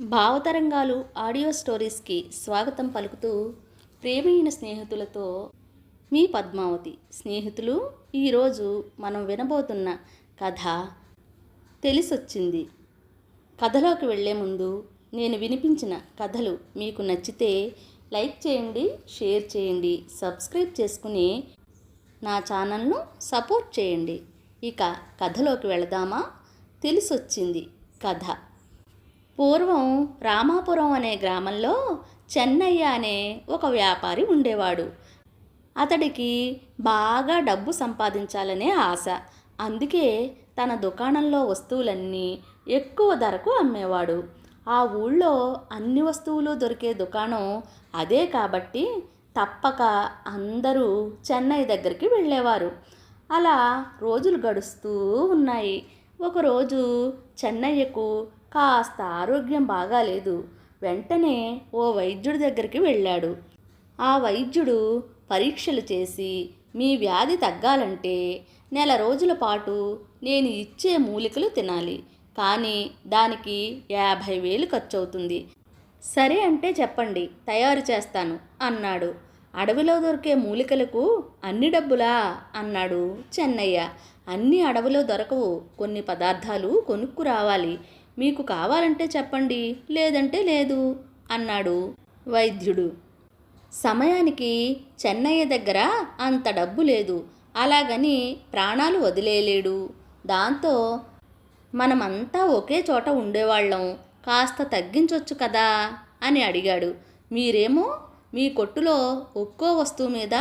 భావతరంగాలు audio స్టోరీస్కి స్వాగతం పలుకుతూ ప్రేమైన స్నేహితులతో మీ పద్మావతి స్నేహితులు ఈరోజు మనం వినబోతున్న కథ తెలిసొచ్చింది. కథలోకి వెళ్ళే ముందు నేను వినిపించిన కథలు మీకు నచ్చితే లైక్ చేయండి షేర్ చేయండి సబ్స్క్రైబ్ చేసుకుని నా ఛానల్ను సపోర్ట్ చేయండి. ఇక కథలోకి వెళదామా? తెలిసొచ్చింది కథ. పూర్వం రామాపురం అనే గ్రామంలో చెన్నయ్య అనే ఒక వ్యాపారి ఉండేవాడు. అతడికి బాగా డబ్బు సంపాదించాలనే ఆశ. అందుకే తన దుకాణంలో వస్తువులన్నీ ఎక్కువ ధరకు అమ్మేవాడు. ఆ ఊళ్ళో అన్ని వస్తువులు దొరికే దుకాణం అదే కాబట్టి తప్పక అందరూ చెన్నై దగ్గరికి వెళ్ళేవారు. అలా రోజులు గడుస్తూ ఉన్నాయి. ఒకరోజు చెన్నయ్యకు కాస్త ఆరోగ్యం బాగాలేదు. వెంటనే ఓ వైద్యుడి దగ్గరికి వెళ్ళాడు. ఆ వైద్యుడు పరీక్షలు చేసి మీ వ్యాధి తగ్గాలంటే నెల రోజుల పాటు నేను ఇచ్చే మూలికలు తినాలి. కానీ దానికి యాభై వేలు ఖర్చవుతుంది. సరే అంటే చెప్పండి తయారు చేస్తాను అన్నాడు. అడవిలో దొరికే మూలికలకు అన్ని డబ్బులా? అన్నాడు చెన్నయ్య. అన్ని అడవిలో దొరకవు. కొన్ని పదార్థాలు కొనుక్కు రావాలి. మీకు కావాలంటే చెప్పండి. లేదంటే లేదు అన్నాడు వైద్యుడు. సమయానికి చెన్నయ్య దగ్గర అంత డబ్బు లేదు. అలాగని ప్రాణాలు వదిలేయలేడు దాంతో మనమంతా ఒకే చోట ఉండేవాళ్ళం. కాస్త తగ్గించొచ్చు కదా? అని అడిగాడు. మీరేమో మీ కొట్టులో ఒక్కో వస్తువు మీద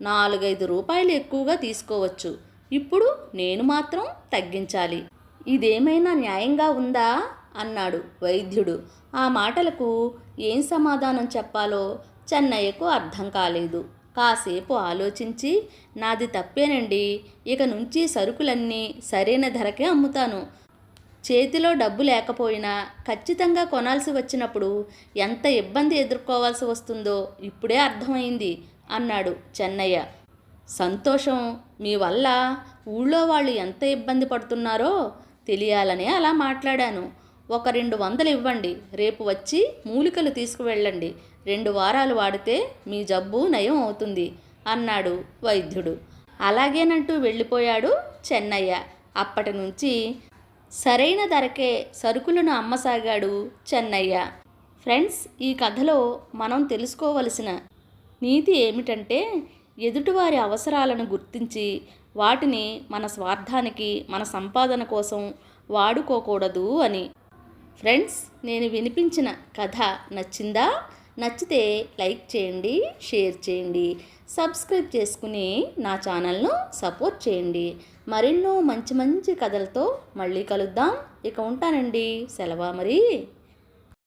నాలుగైదు రూపాయలు ఎక్కువగా తీసుకోవచ్చు. ఇప్పుడు నేను మాత్రం తగ్గించాలి. ఇదేమైనా న్యాయంగా ఉందా? అన్నాడు వైద్యుడు. ఆ మాటలకు ఏం సమాధానం చెప్పాలో చెన్నయ్యకు అర్థం కాలేదు. కాసేపు ఆలోచించి నాది తప్పేనండి ఇక నుంచి సరుకులన్నీ సరైన ధరకే అమ్ముతాను. చేతిలో డబ్బు లేకపోయినా ఖచ్చితంగా కొనాల్సి వచ్చినప్పుడు ఎంత ఇబ్బంది ఎదుర్కోవాల్సి వస్తుందో ఇప్పుడే అర్థమైంది అన్నాడు చెన్నయ్య. సంతోషం మీ వల్ల ఊళ్ళో వాళ్ళు ఎంత ఇబ్బంది పడుతున్నారో తెలియాలని అలా మాట్లాడాను. ఒక రెండు వందలు ఇవ్వండి. రేపు వచ్చి మూలికలు తీసుకువెళ్ళండి. రెండు వారాలు వాడితే మీ జబ్బు నయం అవుతుంది అన్నాడు వైద్యుడు. అలాగేనంటూ వెళ్ళిపోయాడు చెన్నయ్య. అప్పటి నుంచి సరైన ధరకే సరుకులను అమ్మసాగాడు చెన్నయ్య. ఫ్రెండ్స్ ఈ కథలో మనం తెలుసుకోవలసిన నీతి ఏమిటంటే ఎదుటివారి అవసరాలను గుర్తించి వాటిని మన స్వార్థానికి మన సంపాదన కోసం వాడుకోకూడదు అని. ఫ్రెండ్స్ నేను వినిపించిన కథ నచ్చిందా? నచ్చితే లైక్ చేయండి షేర్ చేయండి సబ్స్క్రైబ్ చేసుకుని నా ఛానల్ను సపోర్ట్ చేయండి. మరెన్నో మంచి మంచి కథలతో మళ్ళీ కలుద్దాం. ఇక ఉంటానండి. సెలవా మరి?